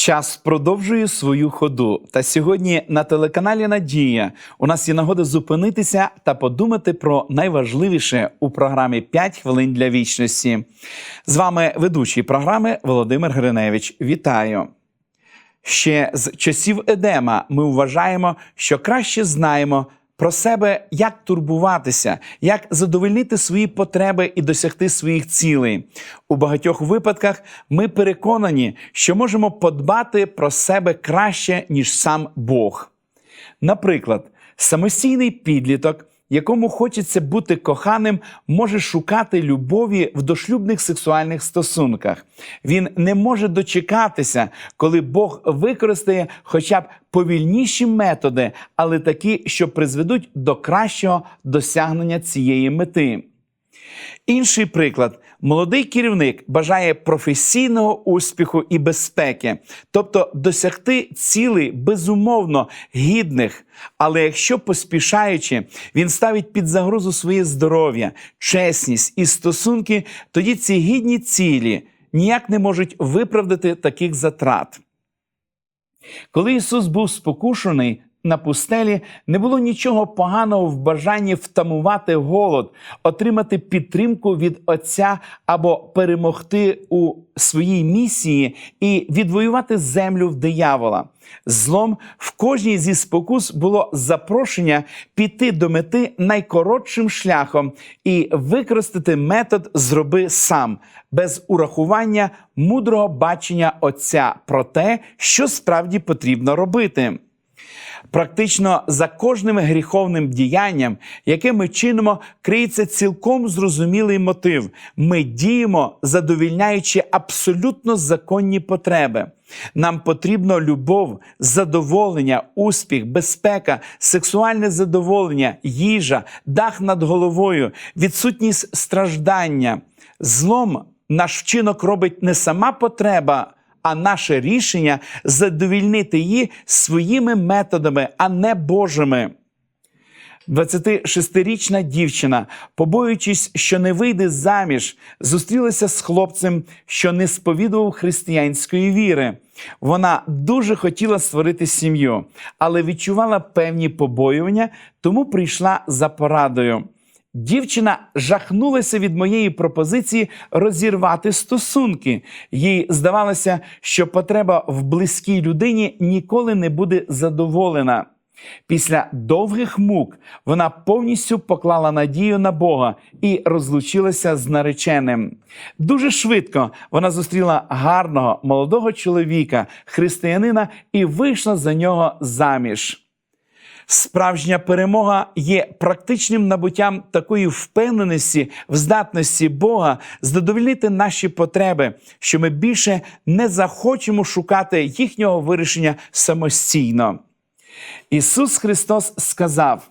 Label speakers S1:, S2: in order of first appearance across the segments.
S1: Час продовжує свою ходу. Та сьогодні на телеканалі Надія у нас є нагода зупинитися та подумати про найважливіше у програмі «5 хвилин для вічності. З вами ведучий програми Володимир Гриневич. Вітаю! Ще з часів Едема ми вважаємо, що краще знаємо про себе, як турбуватися, як задовольнити свої потреби і досягти своїх цілей. У багатьох випадках ми переконані, що можемо подбати про себе краще, ніж сам Бог. Наприклад, самостійний підліток, якому хочеться бути коханим, може шукати любові в дошлюбних сексуальних стосунках. Він не може дочекатися, коли Бог використає хоча б повільніші методи, але такі, що призведуть до кращого досягнення цієї мети. Інший приклад: молодий керівник бажає професійного успіху і безпеки, тобто досягти цілей безумовно гідних. Але якщо поспішаючи, він ставить під загрозу своє здоров'я, чесність і стосунки, тоді ці гідні цілі ніяк не можуть виправдати таких затрат. Коли Ісус був спокушений на пустелі, не було нічого поганого в бажанні втамувати голод, отримати підтримку від Отця або перемогти у своїй місії і відвоювати землю в диявола. Злом в кожній зі спокус було запрошення піти до мети найкоротшим шляхом і використати метод зроби сам, без урахування мудрого бачення Отця про те, що справді потрібно робити. Практично за кожним гріховним діянням, яке ми чинимо, криється цілком зрозумілий мотив. Ми діємо, задовільняючи абсолютно законні потреби. Нам потрібно любов, задоволення, успіх, безпека, сексуальне задоволення, їжа, дах над головою, відсутність страждання. Злом наш вчинок робить не сама потреба а наше рішення задовільнити її своїми методами, а не Божими. 26-річна дівчина, побоюючись, що не вийде заміж, зустрілася з хлопцем, що не сповідував християнської віри. Вона дуже хотіла створити сім'ю, але відчувала певні побоювання, тому прийшла за порадою. Дівчина жахнулася від моєї пропозиції розірвати стосунки. Їй здавалося, що потреба в близькій людині ніколи не буде задоволена. Після довгих мук вона повністю поклала надію на Бога і розлучилася з нареченим. Дуже швидко вона зустріла гарного молодого чоловіка, християнина, і вийшла за нього заміж. Справжня перемога є практичним набуттям такої впевненості в здатності Бога задовольнити наші потреби, що ми більше не захочемо шукати їхнього вирішення самостійно. Ісус Христос сказав.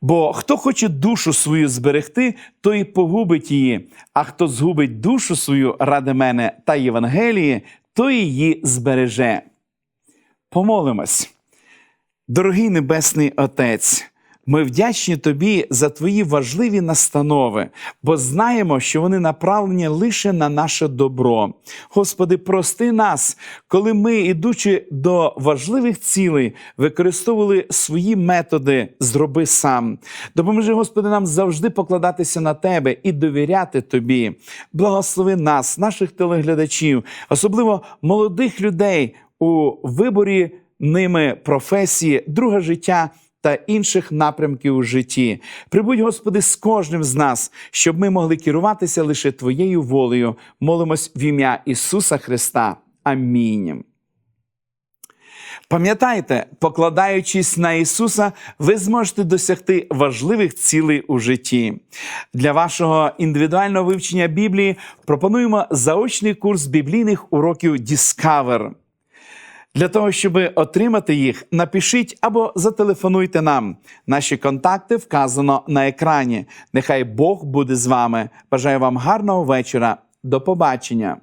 S1: Бо хто хоче душу свою зберегти, той погубить її, а хто згубить душу свою ради мене та Євангелії, той її збереже. Помолимось. Дорогий Небесний Отець, ми вдячні Тобі за Твої важливі настанови, бо знаємо, що вони направлені лише на наше добро. Господи, прости нас, коли ми, ідучи до важливих цілей, використовували свої методи зроби сам. Допоможи, Господи, нам завжди покладатися на Тебе і довіряти Тобі. Благослови нас, наших телеглядачів, особливо молодих людей у виборі ними професії, друге життя та інших напрямків у житті. Прибудь, Господи, з кожним з нас, щоб ми могли керуватися лише Твоєю волею. Молимось в ім'я Ісуса Христа. Амінь. Пам'ятайте, покладаючись на Ісуса, ви зможете досягти важливих цілей у житті. Для вашого індивідуального вивчення Біблії пропонуємо заочний курс біблійних уроків Discover. Для того, щоб отримати їх, напишіть або зателефонуйте нам. Наші контакти вказано на екрані. Нехай Бог буде з вами. Бажаю вам гарного вечора. До побачення.